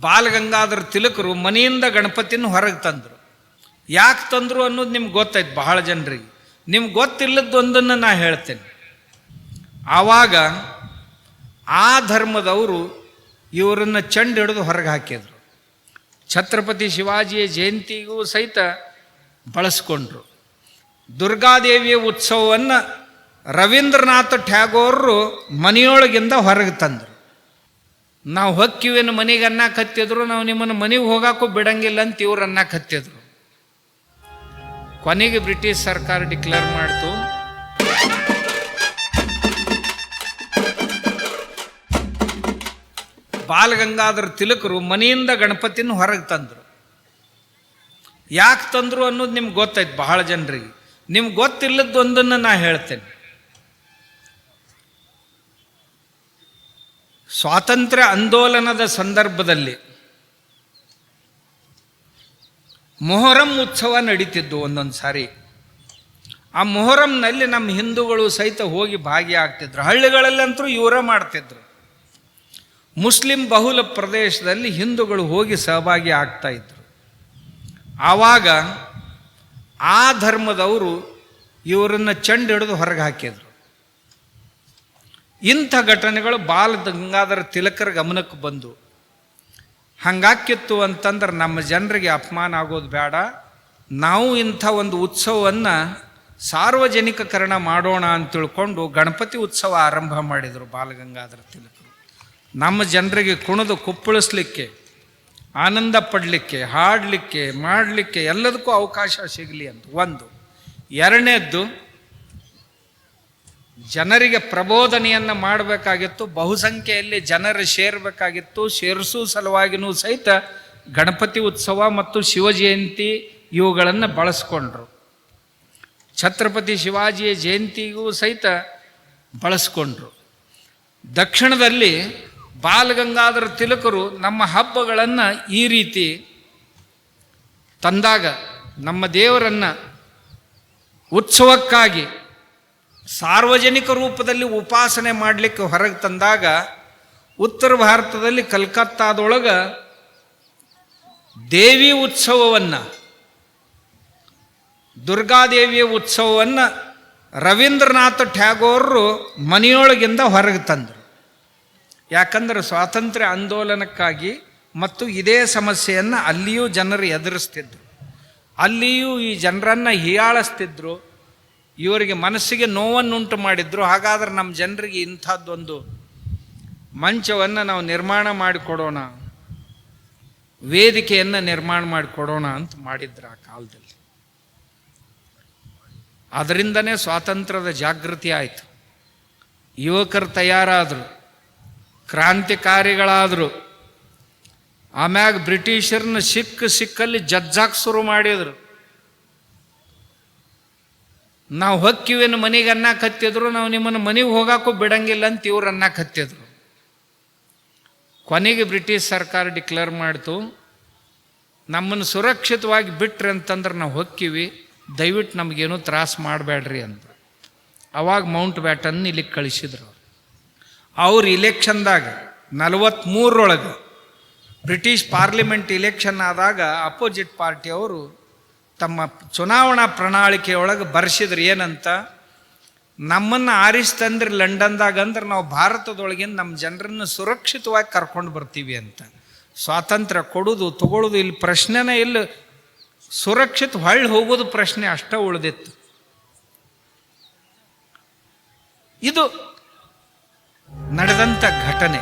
ಬಾಲಗಂಗಾಧರ ತಿಲಕರು ಮನೆಯಿಂದ ಗಣಪತಿನ ಹೊರಗೆ ತಂದರು. ಯಾಕೆ ತಂದರು ಅನ್ನೋದು ನಿಮ್ಗೆ ಗೊತ್ತಾಯ್ತು ಬಹಳ ಜನರಿಗೆ. ನಿಮ್ಗೆ ಗೊತ್ತಿಲ್ಲದೊಂದನ್ನು ನಾ ಹೇಳ್ತೇನೆ. ಆವಾಗ ಆ ಧರ್ಮದವರು ಇವರನ್ನು ಚಂಡ ಹಿಡಿದು ಹೊರಗೆ ಹಾಕಿದರು. ಛತ್ರಪತಿ ಶಿವಾಜಿಯ ಜಯಂತಿಗೂ ಸಹಿತ ಬಳಸ್ಕೊಂಡ್ರು. ದುರ್ಗಾದೇವಿಯ ಉತ್ಸವವನ್ನು ರವೀಂದ್ರನಾಥ ಟ್ಯಾಗೋರರು ಮನೆಯೊಳಗಿಂದ ಹೊರಗೆ ತಂದರು. ನಾವು ಹೊಕ್ಕಿವೇನು ಮನೆಗೆ ಅನ್ನ ಕತ್ತಿದ್ರು, ನಾವು ನಿಮ್ಮನ್ನು ಮನೆಗೆ ಹೋಗಾಕೂ ಬಿಡಂಗಿಲ್ಲ ಅಂತ ಇವ್ರು ಅನ್ನ ಕತ್ತಿದ್ರು. ಕೊನೆಗೆ ಬ್ರಿಟಿಷ್ ಸರ್ಕಾರ ಡಿಕ್ಲೇರ್ ಮಾಡ್ತು. ಬಾಲಗಂಗಾಧರ ತಿಲಕರು ಮನೆಯಿಂದ ಗಣಪತಿನ ಹೊರಗೆ ತಂದರು. ಯಾಕೆ ತಂದರು ಅನ್ನೋದು ನಿಮ್ಗೆ ಗೊತ್ತಾಯ್ತು ಬಹಳ ಜನರಿಗೆ. ನಿಮ್ಗೆ ಗೊತ್ತಿಲ್ಲದೊಂದನ್ನು ನಾ ಹೇಳ್ತೇನೆ. ಸ್ವಾತಂತ್ರ್ಯ ಆಂದೋಲನದ ಸಂದರ್ಭದಲ್ಲಿ ಮೊಹರಂ ಉತ್ಸವ ನಡೀತಿದ್ದು ಒಂದೊಂದು ಸಾರಿ. ಆ ಮೊಹರಂನಲ್ಲಿ ನಮ್ಮ ಹಿಂದೂಗಳು ಸಹಿತ ಹೋಗಿ ಭಾಗಿಯಾಗ್ತಿದ್ರು ಹಳ್ಳಿಗಳಲ್ಲಂತರೂ ಇವರ ಮಾಡ್ತಿದ್ರು. ಮುಸ್ಲಿಂ ಬಹುಲ ಪ್ರದೇಶದಲ್ಲಿ ಹಿಂದೂಗಳು ಹೋಗಿ ಸಹಭಾಗಿ ಆಗ್ತಾ ಇದ್ರು. ಆವಾಗ ಆ ಧರ್ಮದವರು ಇವರನ್ನು ಚೆಂಡು ಹಿಡಿದು ಹೊರಗೆ ಹಾಕಿದ್ರು. ಇಂಥ ಘಟನೆಗಳು ಬಾಲ ಗಂಗಾಧರ ತಿಲಕರ ಗಮನಕ್ಕೆ ಬಂದು ಹಂಗಾಕಿತ್ತು ಅಂತಂದ್ರೆ ನಮ್ಮ ಜನರಿಗೆ ಅಪಮಾನ ಆಗೋದು ಬೇಡ. ನಾವು ಇಂಥ ಒಂದು ಉತ್ಸವವನ್ನು ಸಾರ್ವಜನಿಕಕರಣ ಮಾಡೋಣ ಅಂತ ತಿಳ್ಕೊಂಡು ಗಣಪತಿ ಉತ್ಸವ ಆರಂಭ ಮಾಡಿದರು ಬಾಲಗಂಗಾಧರ ತಿಲಕರು. ನಮ್ಮ ಜನರಿಗೆ ಕುಣಿದು ಕುಪ್ಪಳಿಸ್ಲಿಕ್ಕೆ, ಆನಂದ ಪಡಲಿಕ್ಕೆ, ಹಾಡಲಿಕ್ಕೆ, ಮಾಡಲಿಕ್ಕೆ ಎಲ್ಲದಕ್ಕೂ ಅವಕಾಶ ಸಿಗಲಿ ಅಂತ. ಒಂದು. ಎರಡನೇದ್ದು ಜನರಿಗೆ ಪ್ರಬೋಧನೆಯನ್ನು ಮಾಡಬೇಕಾಗಿತ್ತು, ಬಹುಸಂಖ್ಯೆಯಲ್ಲಿ ಜನರು ಸೇರಬೇಕಾಗಿತ್ತು, ಸೇರಿಸೋ ಸಲುವಾಗಿನೂ ಸಹಿತ ಗಣಪತಿ ಉತ್ಸವ ಮತ್ತು ಶಿವಜಯಂತಿ ಇವುಗಳನ್ನು ಬಳಸ್ಕೊಂಡ್ರು. ಛತ್ರಪತಿ ಶಿವಾಜಿಯ ಜಯಂತಿಗೂ ಸಹಿತ ಬಳಸ್ಕೊಂಡ್ರು. ದಕ್ಷಿಣದಲ್ಲಿ ಬಾಲಗಂಗಾಧರ ತಿಲಕರು ನಮ್ಮ ಹಬ್ಬಗಳನ್ನು ಈ ರೀತಿ ತಂದಾಗ ನಮ್ಮ ದೇವರನ್ನು ಉತ್ಸವಕ್ಕಾಗಿ ಸಾರ್ವಜನಿಕ ರೂಪದಲ್ಲಿ ಉಪಾಸನೆ ಮಾಡಲಿಕ್ಕೆ ಹೊರಗೆ ತಂದಾಗ ಉತ್ತರ ಭಾರತದಲ್ಲಿ ಕಲ್ಕತ್ತಾದೊಳಗೆ ದೇವಿ ಉತ್ಸವವನ್ನು, ದುರ್ಗಾದೇವಿಯ ಉತ್ಸವವನ್ನು ರವೀಂದ್ರನಾಥ ಟ್ಯಾಗೋರರು ಮನೆಯೊಳಗಿಂದ ಹೊರಗೆ ತಂದರು. ಯಾಕಂದ್ರೆ ಸ್ವಾತಂತ್ರ್ಯ ಆಂದೋಲನಕ್ಕಾಗಿ ಮತ್ತು ಇದೇ ಸಮಸ್ಯೆಯನ್ನು ಅಲ್ಲಿಯೂ ಜನರು ಎದುರಿಸ್ತಿದ್ರು. ಅಲ್ಲಿಯೂ ಈ ಜನರನ್ನು ಹೀಯಾಳಿಸ್ತಿದ್ರು. ಇವರಿಗೆ ಮನಸ್ಸಿಗೆ ನೋವನ್ನುಂಟು ಮಾಡಿದ್ರು. ಹಾಗಾದ್ರೆ ನಮ್ಮ ಜನರಿಗೆ ಇಂಥದ್ದೊಂದು ಮಂಚವನ್ನು ನಾವು ನಿರ್ಮಾಣ ಮಾಡಿಕೊಡೋಣ ವೇದಿಕೆಯನ್ನು ನಿರ್ಮಾಣ ಮಾಡಿಕೊಡೋಣ ಅಂತ ಮಾಡಿದ್ರು ಆ ಕಾಲದಲ್ಲಿ. ಅದರಿಂದನೇ ಸ್ವಾತಂತ್ರ್ಯದ ಜಾಗೃತಿ ಆಯಿತು. ಯುವಕರು ತಯಾರಾದರು, ಕ್ರಾಂತಿಕಾರಿಗಳಾದರು. ಆಮ್ಯಾಗ ಬ್ರಿಟಿಷರನ್ನ ಸಿಕ್ಕ ಸಿಕ್ಕಲ್ಲಿ ಜಜ್ಜಾಕ್ ಶುರು ಮಾಡಿದರು. ನಾವು ಹೊಕ್ಕಿವೇನು ಮನೆಗೆ ಅನ್ನ ಕತ್ತಿದ್ರು, ನಾವು ನಿಮ್ಮನ್ನು ಮನೆಗೆ ಹೋಗಾಕೂ ಬಿಡಂಗಿಲ್ಲ ಅಂತ ಇವ್ರು ಅನ್ನ ಕತ್ತಿದ್ರು. ಕೊನೆಗೆ ಬ್ರಿಟಿಷ್ ಸರ್ಕಾರ ಡಿಕ್ಲೇರ್ ಮಾಡ್ತು, ನಮ್ಮನ್ನು ಸುರಕ್ಷಿತವಾಗಿ ಬಿಟ್ರಿ ಅಂತಂದ್ರೆ ನಾವು ಹೊಕ್ಕಿವಿ, ದಯವಿಟ್ಟು ನಮಗೇನು ತ್ರಾಸ ಮಾಡಬೇಡ್ರಿ ಅಂತ. ಅವಾಗ ಮೌಂಟ್ ಬ್ಯಾಟನ್ ಇಲ್ಲಿ ಕಳಿಸಿದ್ರು. ಅವ್ರ ಇಲೆಕ್ಷನ್ದಾಗ ನಲವತ್ತ್ಮೂರರೊಳಗೆ ಬ್ರಿಟಿಷ್ ಪಾರ್ಲಿಮೆಂಟ್ ಇಲೆಕ್ಷನ್ ಆದಾಗ ಅಪೋಸಿಟ್ ಪಾರ್ಟಿಯವರು ತಮ್ಮ ಚುನಾವಣಾ ಪ್ರಣಾಳಿಕೆಯೊಳಗೆ ಬರೆಸಿದ್ರು ಏನಂತ, ನಮ್ಮನ್ನು ಆರಿಸ್ತಂದ್ರೆ ಲಂಡನ್ದಾಗ ಅಂದ್ರೆ ನಾವು ಭಾರತದೊಳಗಿಂದ ನಮ್ಮ ಜನರನ್ನು ಸುರಕ್ಷಿತವಾಗಿ ಕರ್ಕೊಂಡು ಬರ್ತೀವಿ ಅಂತ. ಸ್ವಾತಂತ್ರ್ಯ ಕೊಡೋದು ತಗೊಳ್ಳೋದು ಇಲ್ಲಿ ಪ್ರಶ್ನೆನೇ ಇಲ್ಲ. ಸುರಕ್ಷಿತ ಹೊಳ್ಳಿ ಹೋಗೋದು ಪ್ರಶ್ನೆ ಅಷ್ಟೇ ಉಳಿದಿತ್ತು. ಇದು ನಡೆದಂಥ ಘಟನೆ.